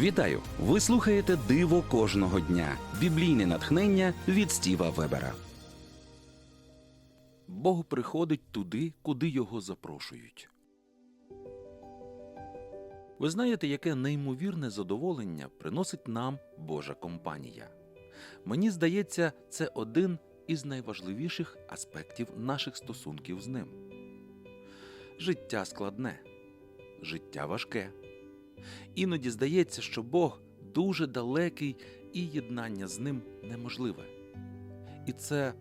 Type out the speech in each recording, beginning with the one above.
Вітаю! Ви слухаєте Диво кожного дня. Біблійне натхнення від Стіва Вебера. Бог приходить туди, куди його запрошують. Ви знаєте, яке неймовірне задоволення приносить нам Божа компанія. Мені здається, це один із найважливіших аспектів наших стосунків з ним. Життя складне, життя важке. Іноді здається, що Бог дуже далекий і єднання з ним неможливе. І це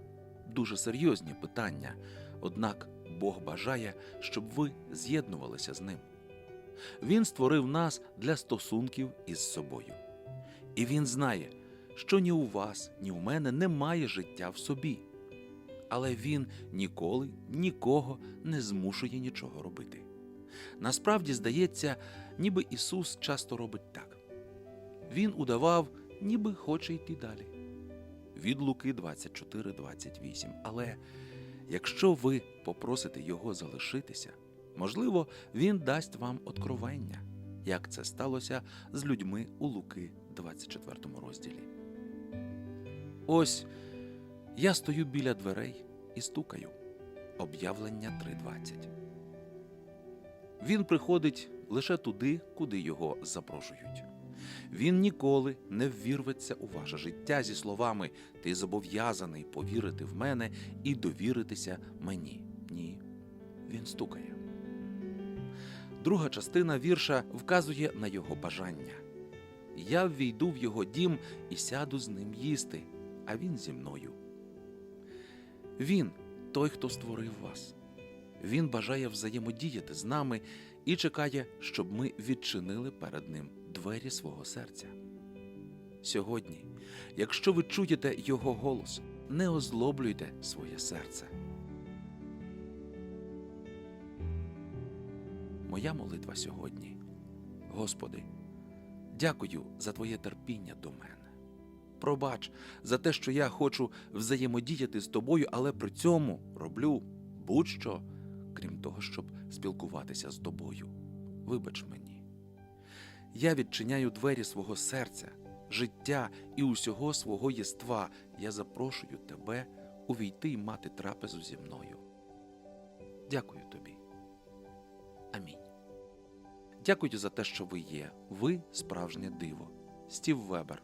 дуже серйозні питання, однак Бог бажає, щоб ви з'єднувалися з ним. Він створив нас для стосунків із собою. І він знає, що ні у вас, ні у мене немає життя в собі. Але він ніколи нікого не змушує нічого робити. Насправді здається, ніби Ісус часто робить так. Він удавав, ніби хоче йти далі. Від Луки 24.28. Але якщо ви попросите Його залишитися, можливо, Він дасть вам откровення, як це сталося з людьми у Луки 24 розділі. Ось я стою біля дверей і стукаю. Об'явлення 3.20. Він приходить лише туди, куди його запрошують. Він ніколи не ввірветься у ваше життя зі словами Ти зобов'язаний повірити в мене і довіритися мені. Ні, він стукає. Друга частина вірша вказує на його бажання. Я ввійду в його дім і сяду з ним їсти, а він зі мною. Він той, хто створив вас. Він бажає взаємодіяти з нами і чекає, щоб ми відчинили перед ним двері свого серця. Сьогодні, якщо ви чуєте Його голос, не озлоблюйте своє серце. Моя молитва сьогодні. Господи, дякую за Твоє терпіння до мене. Пробач за те, що я хочу взаємодіяти з тобою, але при цьому роблю будь-що, крім того, щоб спілкуватися з тобою. Вибач мені. Я відчиняю двері свого серця, життя і усього свого єства. Я запрошую тебе увійти і мати трапезу зі мною. Дякую тобі. Амінь. Дякую за те, що ви є. Ви справжнє диво. Стів Вебер.